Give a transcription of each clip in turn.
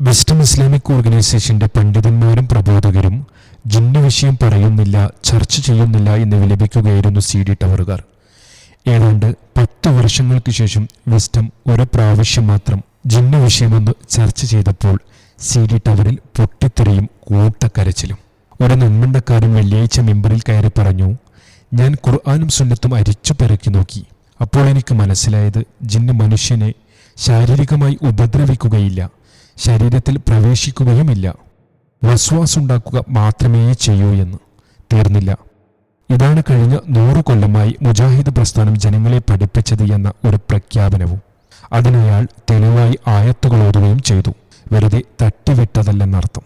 Western Islamic ഓർഗനൈസേഷന്റെ പണ്ഡിതന്മാരും പ്രബോധകരും ജിന്നു വിഷയം പറയുന്നില്ല ചർച്ച ചെയ്യുന്നില്ല എന്ന് വിലപിക്കുകയായിരുന്നു സി ഡി ടവറുകാർ. ഏതാണ്ട് പത്ത് വർഷങ്ങൾക്ക് ശേഷം വെസ്റ്റം ഒരു പ്രാവശ്യം മാത്രം ജിന്നു വിഷയമൊന്ന് ചർച്ച ചെയ്തപ്പോൾ സി ഡി ടവറിൽ പൊട്ടിത്തെറിയും കൂട്ടക്കരച്ചിലും. ഒരു നന്മണ്ടക്കാരൻ വെള്ളിയാഴ്ച മെമ്പറിൽ കയറി പറഞ്ഞു ഞാൻ ഖുർആാനും സുന്നത്തും അരിച്ചു പെറുക്കി നോക്കി. അപ്പോൾ എനിക്ക് മനസ്സിലായത് ജിന്ന് മനുഷ്യനെ ശാരീരികമായി ഉപദ്രവിക്കുകയില്ല. ശരീരത്തിൽ പ്രവേശിക്കുകയുമില്ല. വസ്വാസുണ്ടാക്കുക മാത്രമേ ചെയ്യൂ എന്ന് തീർന്നില്ല. ഇതാണ് കഴിഞ്ഞ നൂറു കൊല്ലമായി മുജാഹിദ് പ്രസ്ഥാനം ജനങ്ങളെ പഠിപ്പിച്ചത് എന്ന ഒരു പ്രഖ്യാപനവും. അതിനയാൾ തെളിവായി ആയത്തുകൾ ഓതുകയും ചെയ്തു. വെറുതെ തട്ടിവിട്ടതല്ലെന്നർത്ഥം.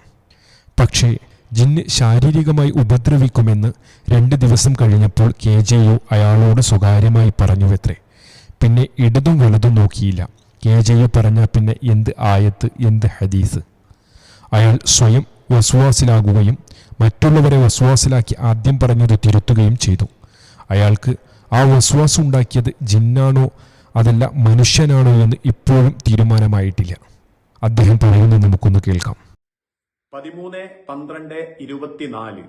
പക്ഷേ ജിന്ന് ശാരീരികമായി ഉപദ്രവിക്കുമെന്ന് രണ്ട് ദിവസം കഴിഞ്ഞപ്പോൾ കെ ജെ അയാളോട് സ്വകാര്യമായി പറഞ്ഞുവെത്രേ. പിന്നെ ഇടതും വലതും നോക്കിയില്ല. കെ ജെ യു പറഞ്ഞ പിന്നെ എന്ത് ആയത്ത് എന്ത് ഹദീസ്? അയാൾ സ്വയം വസ്വാസിലാകുകയും മറ്റുള്ളവരെ വസ്വാസിലാക്കി ആദ്യം പറഞ്ഞത് തിരുത്തുകയും ചെയ്തു. അയാൾക്ക് ആ വസ്വാസം ഉണ്ടാക്കിയത് ജിന്നാണോ അതല്ല മനുഷ്യനാണോ എന്ന് ഇപ്പോഴും തീരുമാനമായിട്ടില്ല. അദ്ദേഹം പറയുന്നത് നമുക്കൊന്ന് കേൾക്കാം. പതിമൂന്ന് പന്ത്രണ്ട് ഇരുപത്തിനാല്.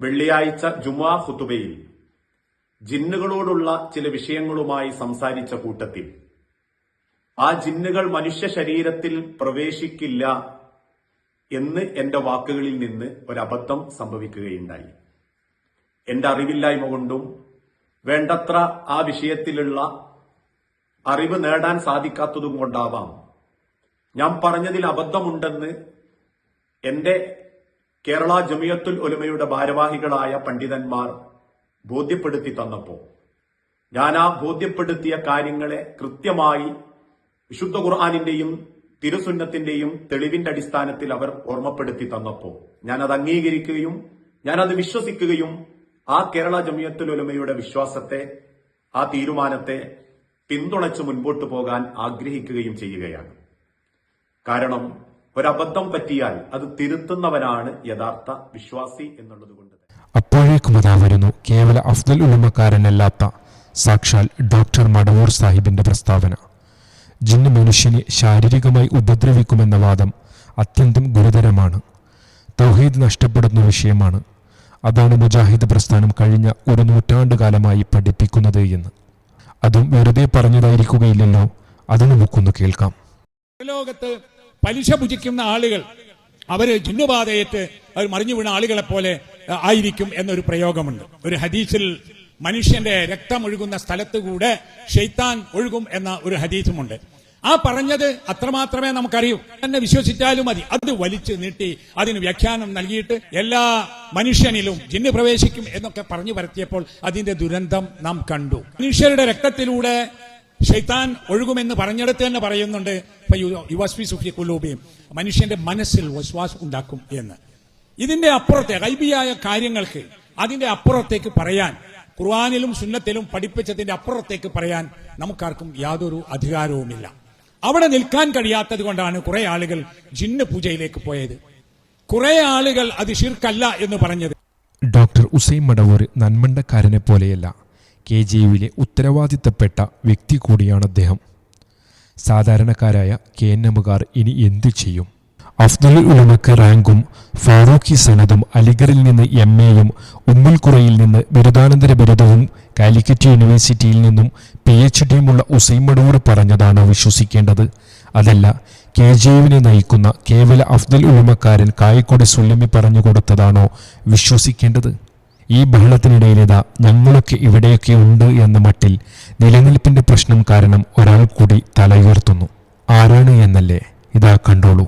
വെള്ളിയാഴ്ച ജുമാ ഫുതുബയിൽ ജിന്നുകളോടുള്ള ചില വിഷയങ്ങളുമായി സംസാരിച്ച കൂട്ടത്തിൽ ആ ജിന്നുകൾ മനുഷ്യ ശരീരത്തിൽ പ്രവേശിക്കില്ല എന്ന് എന്റെ വാക്കുകളിൽ നിന്ന് ഒരബദ്ധം സംഭവിക്കുകയുണ്ടായി. എന്റെ അറിവില്ലായ്മ കൊണ്ടും വേണ്ടത്ര ആ വിഷയത്തിലുള്ള അറിവ് നേടാൻ സാധിക്കാത്തതും കൊണ്ടാവാം. ഞാൻ പറഞ്ഞതിൽ അബദ്ധമുണ്ടെന്ന് എന്റെ കേരള ജമിയത്തുൽ ഒലുമയുടെ ഭാരവാഹികളായ പണ്ഡിതന്മാർ ബോധ്യപ്പെടുത്തി തന്നപ്പോൾ. ഞാൻ ആ ബോധ്യപ്പെടുത്തിയ കാര്യങ്ങളെ കൃത്യമായി വിശുദ്ധ ഖുർആാനിന്റെയും തിരുസുന്നത്തിന്റെയും തെളിവിന്റെ അടിസ്ഥാനത്തിൽ അവർ ഓർമ്മപ്പെടുത്തി തന്നപ്പോ ഞാൻ അത് അംഗീകരിക്കുകയും ഞാൻ അത് വിശ്വസിക്കുകയും ആ കേരള ജമിയത്തുൽ ഉലമയുടെ വിശ്വാസത്തെ ആ തീരുമാനത്തെ പിന്തുണച്ച് മുൻപോട്ട് പോകാൻ ആഗ്രഹിക്കുകയും ചെയ്യുകയാണ് കാരണം ഒരബദ്ധം പറ്റിയാൽ അത് തിരുത്തുന്നവനാണ് യഥാർത്ഥ വിശ്വാസി എന്നുള്ളത് കൊണ്ട്. അപ്പോഴേക്കും അതാ വരുന്നു കേവല അഫ്ദൽ ഉലമക്കാരനല്ലാത്ത സാക്ഷാൽ ഡോക്ടർ മടവൂർ സാഹിബിന്റെ പ്രസ്താവന ജിന്ന് മനുഷ്യനെ ശാരീരികമായി ഉപദ്രവിക്കുമെന്ന വാദം അത്യന്തം ഗുരുതരമാണ്. തൗഹീദ് നഷ്ടപ്പെടുന്ന വിഷയമാണ്. അതാണ് മുജാഹിദ് പ്രസ്ഥാനം കഴിഞ്ഞ ഒരു നൂറ്റാണ്ട് കാലമായി പഠിപ്പിക്കുന്നത് എന്ന്. അതും വെറുതെ പറഞ്ഞതായിരിക്കുകയില്ലല്ലോ. അത് നമുക്കൊന്ന് കേൾക്കാം. ലോകത്ത് പലിശ ഭുജിക്കുന്ന ആളുകൾ അവർ ജിന്നുബാധയേറ്റ് അവർ മറിഞ്ഞു വീണ ആളുകളെ പോലെ ആയിരിക്കും എന്നൊരു പ്രയോഗമുണ്ട്. ഒരു ഹദീസിൽ മനുഷ്യന്റെ രക്തം ഒഴുകുന്ന സ്ഥലത്ത് കൂടെ ഷെയ്ത്താൻ ഒഴുകും എന്ന ഒരു ഹദീസുമുണ്ട്. ആ പറഞ്ഞത് അത്രമാത്രമേ നമുക്കറിയൂ. തന്നെ വിശ്വസിച്ചാലും മതി. അത് വലിച്ചു നീട്ടി അതിന് വ്യാഖ്യാനം നൽകിയിട്ട് എല്ലാ മനുഷ്യനിലും ജിന്ന് പ്രവേശിക്കും എന്നൊക്കെ പറഞ്ഞു വരത്തിയപ്പോൾ അതിന്റെ ദുരന്തം നാം കണ്ടു. മനുഷ്യരുടെ രക്തത്തിലൂടെ ഷെയ്ത്താൻ ഒഴുകുമെന്ന് പറഞ്ഞെടുത്ത് തന്നെ പറയുന്നുണ്ട് യുവസ്വി സുഫി കുലൂബിയും മനുഷ്യന്റെ മനസ്സിൽ വസ്വാസ് ഉണ്ടാക്കും എന്ന്. ഇതിന്റെ അപ്പുറത്തെ ഗൈബിയായ കാര്യങ്ങൾക്ക് അതിന്റെ അപ്പുറത്തേക്ക് പറയാൻ ഖുർആാനിലും സുന്നത്തിലും പഠിപ്പിച്ചതിന്റെ അപ്പുറത്തേക്ക് പറയാൻ നമുക്കാർക്കും യാതൊരു അധികാരവുമില്ല. അവിടെ നിൽക്കാൻ കഴിയാത്തത് കൊണ്ടാണ് കുറെ ആളുകൾ ജിന്ന് പൂജയിലേക്ക് പോയത്. കുറെ ആളുകൾ അത് ഷിർക്കല്ല എന്ന് പറഞ്ഞത്. ഡോക്ടർ ഉസൈൻ മടവൂർ നന്മണ്ടക്കാരനെ പോലെയല്ല കെ ജെ യുവിലെ ഉത്തരവാദിത്തപ്പെട്ട വ്യക്തി കൂടിയാണ് അദ്ദേഹം. സാധാരണക്കാരായ കെ എൻ എമ്മുകാർ ഇനി എന്തു ചെയ്യും? അഫ്ദുൽ ഉലമക്ക് റാങ്കും ഫാറൂഖി സനദും അലിഗറിൽ നിന്ന് എം എയും ഉമ്മുൽ ഖുറയിൽ നിന്ന് ബിരുദാനന്തര ബിരുദവും കാലിക്കറ്റ് യൂണിവേഴ്സിറ്റിയിൽ നിന്നും പി എച്ച് ഡിയുമുള്ള ഉസൈമടൂർ പറഞ്ഞതാണ് വിശ്വസിക്കേണ്ടത്. അതല്ല കെ ജെ യുവിനെ നയിക്കുന്ന കേവല അഫ്ദൽ ഉലമക്കാരൻ കായക്കോട് സുല്ലമി പറഞ്ഞു കൊടുത്തതാണോ വിശ്വസിക്കേണ്ടത്? ഈ ബഹളത്തിനിടയിലിതാ ഞങ്ങളൊക്കെ ഇവിടെയൊക്കെ ഉണ്ട് എന്ന മട്ടിൽ നിലനിൽപ്പിന്റെ പ്രശ്നം കാരണം ഒരാൾ കൂടി തലയുയർത്തുന്നു. ആരാണ് എന്നല്ലേ ഇതാ കണ്ടോളൂ.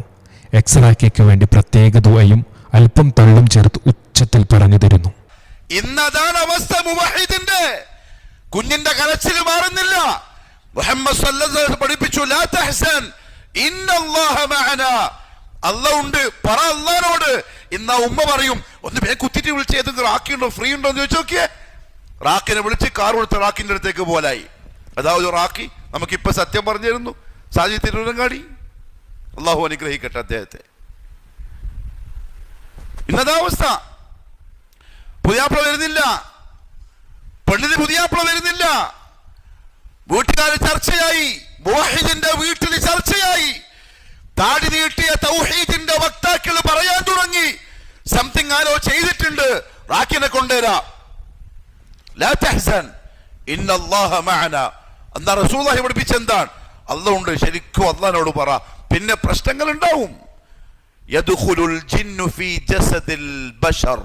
എക്സറാക്കയ്ക്ക് വേണ്ടി പ്രത്യേക ദുവയും അല്പം തള്ളും ചേർത്ത് ഉച്ചത്തിൽ പറഞ്ഞു തരുന്നു. ഇന്നതാണ് അവസ്ഥ മുവഹിദിന്റെ. കുഞ്ഞിന്റെ കരച്ചിൽ മാറുന്നില്ല. മുഹമ്മദ് പഠിപ്പിച്ചു ലാ തഹ്സൻ അല്ല ഉണ്ട് പറ അള്ളാനോട് ഇന്ന് ഉമ്മ പറയും ഒന്ന് പേ കുത്തിട്ട് വിളിച്ച് ഏതെങ്കിലും റാക്കി ഉണ്ടോ ഫ്രീ ഉണ്ടോ എന്ന് ചോദിച്ചു നോക്കിയേ. റാക്കിനെ വിളിച്ച് കാർ കൊടുത്ത് റാക്കിന്റെ അടുത്തേക്ക് പോലായി. ഒരു റാക്കി നമുക്കിപ്പോ സത്യം പറഞ്ഞു തരുന്നു. സാജി തിരുവനങ്ങാടി അള്ളാഹു അനുഗ്രഹിക്കട്ടെ അദ്ദേഹത്തെ. ഇന്നതാ അവസ്ഥ പുതിയാപ്പിള വരുന്നില്ല. പെണ്ണിന് പുതിയാപ്പിള വരുന്നില്ല. വീട്ടുകാര് ചർച്ചയായി. മുവാഹിദിന്റെ വീട്ടിൽ ചർച്ചയായി. താടി നീട്ടിയ തൗഹീദിന്റെ വക്താക്കൾ പറയാൻ തുടങ്ങി. സംതിങ് ആരോ ചെയ്തിട്ടുണ്ട്. റാക്കിനെ കൊണ്ടുവരാം. എന്താ റസൂലുള്ളാഹി പഠിപ്പിച്ച എന്താണ് അല്ലാഹ് ഉണ്ട് ശരിക്കും അള്ളഹനോട് പറ. പിന്നെ പ്രശ്നങ്ങൾ ഉണ്ടാവും യദ്ഖുലുൽ ജിന്നു ഫീ ജസദിൽ ബശർ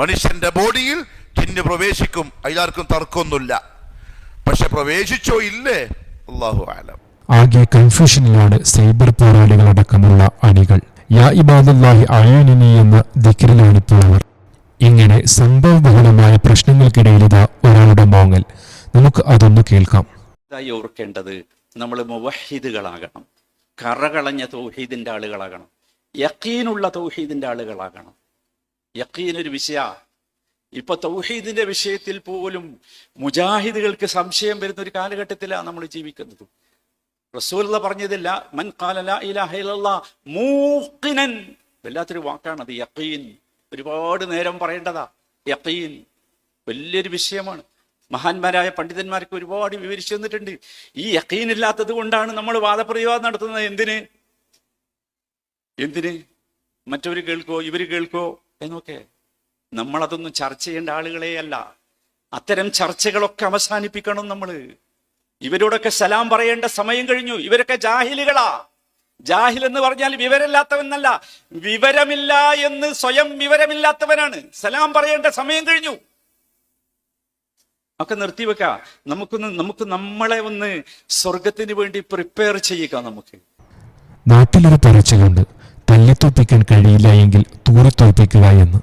മനുഷ്യന്റെ ബോഡിയിൽ ജിന്ന് പ്രവേശിക്കും. അതിലാർക്കും തർക്കമൊന്നുമില്ല. പക്ഷെ പ്രവേശിച്ചോ ഇല്ലേ? അള്ളാഹു ആലം ആകെ കൺഫ്യൂഷനിലാണ് സൈബർ പോരാളികളടക്കമുള്ള അണികൾ. യാ ഇബാദുല്ലാഹി അയോനിനി എന്ന ദിക്റിലാണിപ്പോൾ അവർ ഇങ്ങനെ സംഭവബഹുലമായ പ്രശ്നങ്ങൾക്കിടയിലിതാ ഒരാളുടെ മോങ്ങൽ. നമുക്ക് അതൊന്ന് കേൾക്കാം. ഇതായി ഓർക്കേണ്ടത് നമ്മൾ മുവഹിദുകളാകണം കറകളഞ്ഞ തൗഹീദിന്റെ ആളുകളാകണം. യക്കീനുള്ള തൗഹീദിന്റെ ആളുകളാകണം. യക്കീൻ ഒരു വിഷയ. ഇപ്പൊ തൗഹീദിന്റെ വിഷയത്തിൽ പോലും മുജാഹിദുകൾക്ക് സംശയം വരുന്ന ഒരു കാലഘട്ടത്തിലാണ് നമ്മൾ ജീവിക്കുന്നത്. റസൂലുള്ള പറഞ്ഞതില്ല മൻ ഖാല ലാ ഇലാഹ ഇല്ലല്ലാഹ് മൂഖിനൻ. വല്ലാത്തൊരു വാക്കാണ് അത് യക്കീൻ. ഒരുപാട് നേരം പറയേണ്ടതാ യക്കീൻ. വലിയൊരു വിഷയമാണ്. മഹാന്മാരായ പണ്ഡിതന്മാർക്ക് ഒരുപാട് വിവരിച്ചു തന്നിട്ടുണ്ട്. ഈ യക്കീനില്ലാത്തത് കൊണ്ടാണ് നമ്മൾ വാദപ്രതിവാദം നടത്തുന്നത്. എന്തിന്? എന്തിന്? മറ്റവർ കേൾക്കോ ഇവർ കേൾക്കോ എന്നൊക്കെ. നമ്മളതൊന്നും ചർച്ച ചെയ്യേണ്ട ആളുകളെ അല്ല. അത്തരം ചർച്ചകളൊക്കെ അവസാനിപ്പിക്കണം നമ്മൾ ഇവരോടൊക്കെ സലാം പറയേണ്ട സമയം കഴിഞ്ഞു. ഇവരൊക്കെ ജാഹിലുകളാ. ജാഹിൽ എന്ന് പറഞ്ഞാൽ വിവരമില്ലാത്തവനല്ല. വിവരമില്ല എന്ന് സ്വയം വിവരമില്ലാത്തവനാണ്. സലാം പറയേണ്ട സമയം കഴിഞ്ഞു. ഒക്കെ നിർത്തിവെക്ക നമുക്കൊന്ന് നമുക്ക് നമ്മളെ ഒന്ന് സ്വർഗത്തിന് വേണ്ടി പ്രിപ്പയർ ചെയ്യുക നമുക്ക്. നാട്ടിലൊരു പറച്ചിലുണ്ട് തല്ലിത്തോപ്പിക്കാൻ കഴിയില്ല എങ്കിൽ തൂറിത്തോപ്പിക്കുക എന്ന്.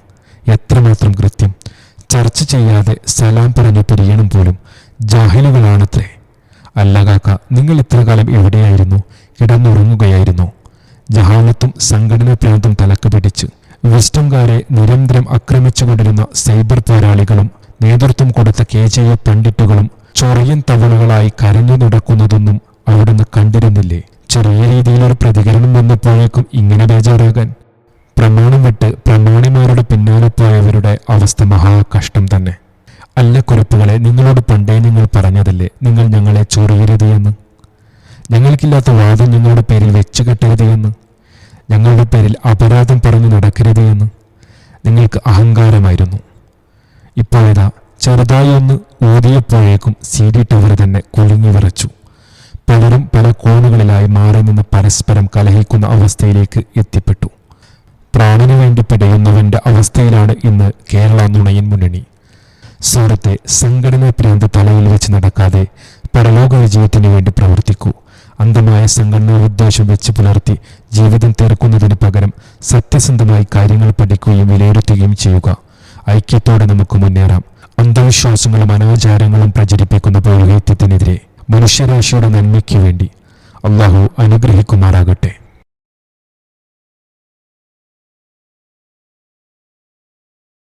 എത്രമാത്രം കൃത്യം. ചർച്ച ചെയ്യാതെ സലാം പറഞ്ഞു പിരിയണം പോലും ജാഹിലുകളാണത്രേ. അല്ല കാക്ക നിങ്ങൾ ഇത്ര കാലം എവിടെയായിരുന്നു? കിടന്നുറങ്ങുകയായിരുന്നു? ജഹാലത്തും സംഘടന പ്രാന്തും തലക്ക് പിടിച്ച്. വിസ്റ്റംകാരെ നിരന്തരം ആക്രമിച്ചുകൊണ്ടിരുന്ന സൈബർ പോരാളികളും നേതൃത്വം കൊടുത്ത കെ ജെ എ പണ്ഡിറ്റുകളും ചൊറിയൻ തവളുകളായി കരഞ്ഞു നടക്കുന്നതൊന്നും അവിടുന്ന് കണ്ടിരുന്നില്ലേ? ചെറിയ രീതിയിലൊരു പ്രതികരണം വന്നപ്പോഴേക്കും ഇങ്ങനെ ബേജാറാകാൻ. പ്രമാണം വിട്ട് പ്രമാണിമാരുടെ പിന്നാലെ പോയവരുടെ അവസ്ഥ മഹാ കഷ്ടം തന്നെ. അല്ല കുറിപ്പുകളെ നിങ്ങളോട് പണ്ടേ നിങ്ങൾ പറഞ്ഞതല്ലേ? നിങ്ങൾ ഞങ്ങളെ ചൊറിയരുത് എന്ന്. ഞങ്ങൾക്കില്ലാത്ത വാദം ഞങ്ങളുടെ പേരിൽ വെച്ചു കെട്ടരുത് എന്ന്. ഞങ്ങളുടെ പേരിൽ അപരാധം പറഞ്ഞു നടക്കരുത് എന്ന്. നിങ്ങൾക്ക് അഹങ്കാരമായിരുന്നു. ഇപ്പോഴിതാ ചെറുതായി ഒന്ന് ഊതിയപ്പോഴേക്കും സി ഡി ടവർ തന്നെ കുലുങ്ങി വിറച്ചു. പലരും പല കോണുകളിലായി മാറി നിന്ന് പരസ്പരം കലഹിക്കുന്ന അവസ്ഥയിലേക്ക് എത്തിപ്പെട്ടു. പ്രാണന് വേണ്ടി പിടയുന്നവന്റെ അവസ്ഥയിലാണ് ഇന്ന് കേരള നുണയൻ മുന്നണി. സൂറത്തെ സംഘടനാ പ്രാന്ത് തലയിൽ വെച്ച് നടക്കാതെ പരലോക വിജയത്തിന് വേണ്ടി പ്രവർത്തിക്കൂ. അന്ധമായ സംഘടനാ ഉദ്ദേശം വെച്ച് പുലർത്തി ജീവിതം തീർക്കുന്നതിന് പകരം സത്യസന്ധമായി കാര്യങ്ങൾ പഠിക്കുകയും വിലയിരുത്തുകയും ചെയ്യുക. ഐക്യത്തോടെ നമുക്ക് മുന്നേറാം. അന്ധവിശ്വാസങ്ങളും അനാചാരങ്ങളും പ്രചരിപ്പിക്കുന്ന പൗരോഹിത്യത്തിനെതിരെ മനുഷ്യരാശിയുടെ നന്മയ്ക്ക് വേണ്ടി അള്ളാഹു അനുഗ്രഹിക്കുമാറാകട്ടെ.